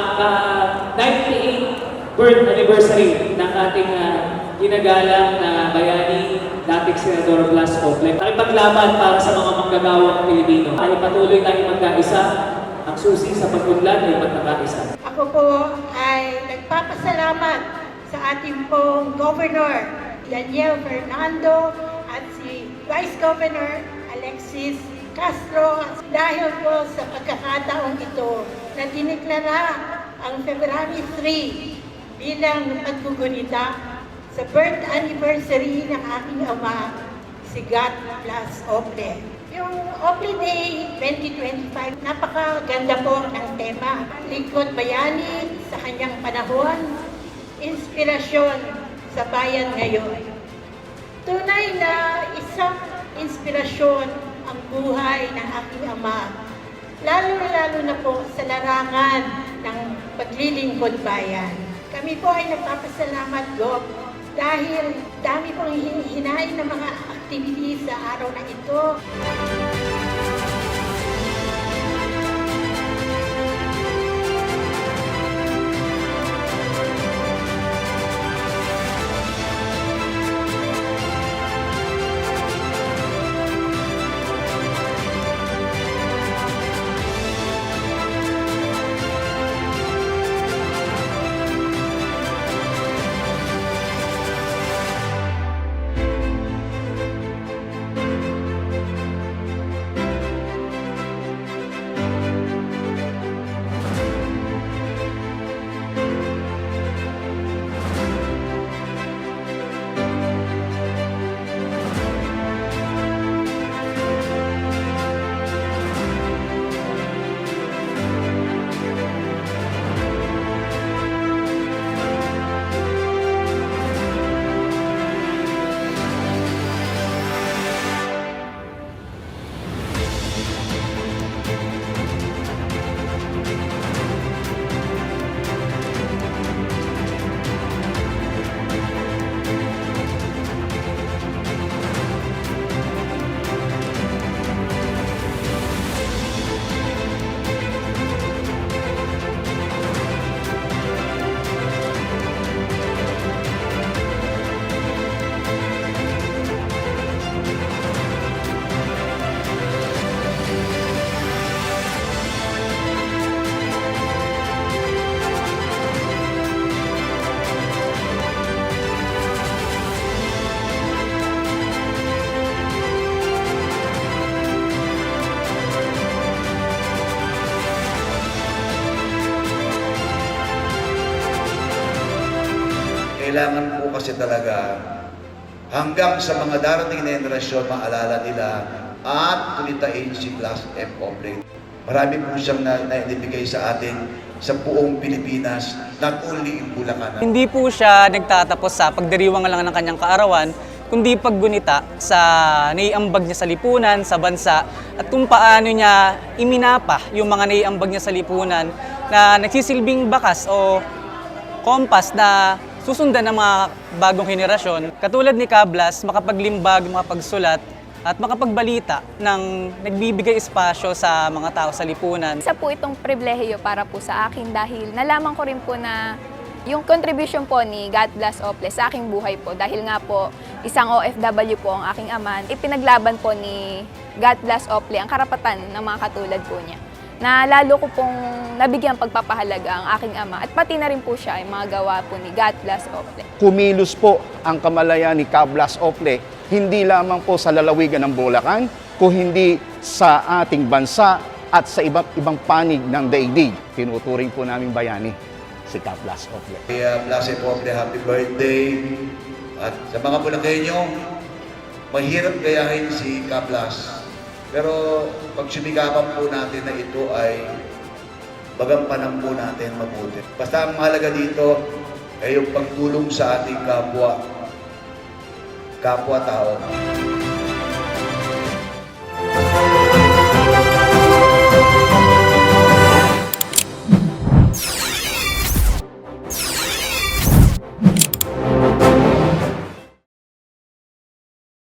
ang ah, 98th birth anniversary ng ating ah, ginagalang na bayani, dating Senador Blas Ople. Pakipaglaban para sa mga manggagawang Pilipino. Ay patuloy tayong magkaisa. Ang susi sa pagpunlan ay magkakaisa. Ako po ay nagpapasalamat sa ating pong Governor Daniel Fernando at si Vice Governor Alexis Castro dahil po sa pagkakataong ito na diniklara ang February 3 bilang paggugunita sa birth anniversary ng aking ama, si God Blas Ople. Yung Ople Day 2025, napakaganda po ng tema. Lingkod bayani sa kanyang panahon, inspirasyon sa bayan ngayon. Tunay na isang inspirasyon ang buhay ng aking ama. Lalo-lalo na po sa larangan ng paglilingkod bayan. Kami po ay nagpapasalamat, Gov, dahil dami pong hinahin ng mga activities sa araw na ito. Kailangan po kasi talaga hanggang sa mga darating na generasyon maalala nila at tulitain si Class F Oblate. Marami po siyang na, naibigay sa atin sa buong Pilipinas, not only in Bulacan. Hindi po siya nagtatapos sa pagdiriwang lang ng kanyang kaarawan, kundi paggunita sa naiambag niya sa lipunan, sa bansa, at kung paano niya iminapa yung mga naiambag niya sa lipunan na nagsisilbing bakas o kompas na susundan ng mga bagong henerasyon. Katulad ni Cablas, makapaglimbag, makapagsulat, at makapagbalita ng nagbibigay espasyo sa mga tao sa lipunan. Isa po itong pribilehiyo para po sa akin dahil nalaman ko rin po na yung contribution po ni God Bless Ople sa aking buhay po dahil nga po isang OFW po ang aking ama, ipinaglaban po ni God Bless Ople ang karapatan ng mga katulad po niya na lalo ko pong nabigyan pagpapahalaga ang aking ama at pati na rin po siya ay mga gawa po ni God Bless Ople. kumilos po ang kamalayan ni Cablas Ople, hindi lamang po sa lalawigan ng Bulacan, kung hindi sa ating bansa at sa iba't ibang panig ng daigdig. Tinuturing po namin bayani si Cablas Ople. Kaya Class F Oblate, happy birthday. At sa mga Bulakenyo, mahirap gayahin si Kaplas. Pero pag sumikapan po natin na ito ay bagampanan po natin mabuti. Basta ang mahalaga dito, ay yung pagtulong sa ating kapwa, kapwa-tao.